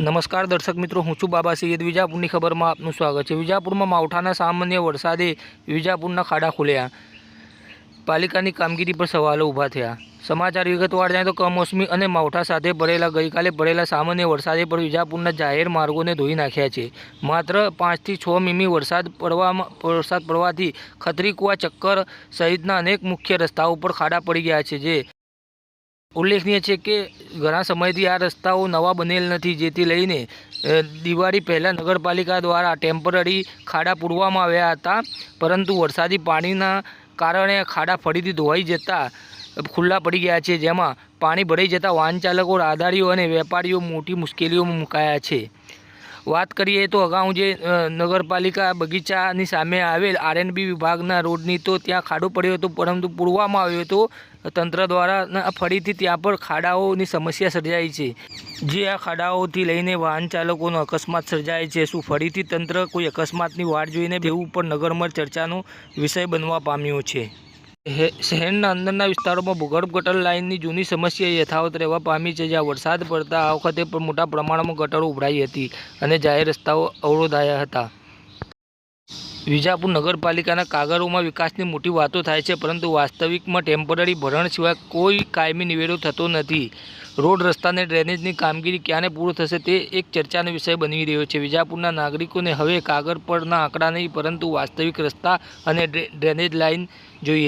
નમસ્કાર દર્શક મિત્રો, હું છું બાબા સૈયદ વિજાપુરની ખબરમાં આપનું સ્વાગત છે. વિજાપુરમાં માવઠાના સામાન્ય વરસાદે વિજાપુરના ખાડા ખોલ્યા. પાલિકાની કામગીરી પર સવાલો ઊભા થયા. સમાચાર વિગતવાર જાય તો કમોસમી અને માવઠા સાથે ભરેલા, ગઈકાલે ભરેલા સામાન્ય વરસાદે પણ વિજાપુરના જાહેર માર્ગોને ધોઈ નાખ્યા છે. માત્ર પાંચથી છ મીમી વરસાદ પડવામાં, વરસાદ પડવાથી ખત્રીકુવા, ચક્કર સહિતના અનેક મુખ્ય રસ્તાઓ પર ખાડા પડી ગયા છે, જે ઉલ્લેખનીય છે કે ઘણા સમયથી આ રસ્તાઓ નવા બનેલ નથી, જેથી લઈને દિવાળી પહેલાં નગરપાલિકા દ્વારા ટેમ્પરરી ખાડા પૂરવામાં આવ્યા હતા, પરંતુ વરસાદી પાણીના કારણે ખાડા ફરીથી ધોવાઈ જતા ખુલ્લા પડી ગયા છે, જેમાં પાણી ભરાઈ જતાં વાહન ચાલકો, રાહદારીઓ અને વેપારીઓ મોટી મુશ્કેલીઓમાં મુકાયા છે. વાત કરીએ તો અગાઉ જે નગરપાલિકા બગીચાની સામે આવેલ આરએનબી વિભાગના રોડની તો ત્યાં ખાડો પડ્યો હતો, પરંતુ પૂરવામાં આવ્યો હતો. તંત્ર દ્વારા ફરીથી ત્યાં પર ખાડાઓની સમસ્યા સર્જાઈ છે. જે આ ખાડાઓથી લઈને વાહન ચાલકોનો અકસ્માત સર્જાય છે. શું ફરીથી તંત્ર કોઈ અકસ્માતની વાટ જોઈને તેવું પણ નગરમાં ચર્ચાનો વિષય બનવા પામ્યો છે? શહેરના અંદરના વિસ્તારોમાં ભૂગર્ભ ગટર લાઇનની જૂની સમસ્યા યથાવત રહેવા પામી છે. જ્યાં વરસાદ પડતા આ વખતે પણ મોટા પ્રમાણમાં ગટરો ઉભરાઈ હતી અને જાહેર રસ્તાઓ અવરોધાયા હતા. વિજાપુર નગરપાલિકાના કાગળોમાં વિકાસની મોટી વાતો થાય છે, પરંતુ વાસ્તવિકમાં ટેમ્પરરી ભરણ સિવાય કોઈ કાયમી નિવેડો થતો નથી. રોડ રસ્તાને ડ્રેનેજની કામગીરી ક્યારે પૂરું થશે તે એક ચર્ચાનો વિષય બની રહ્યો છે. વિજાપુરના નાગરિકોને હવે કાગળ પરના આંકડા નહીં, પરંતુ વાસ્તવિક રસ્તા અને ડ્રેનેજ લાઇન જોઈએ.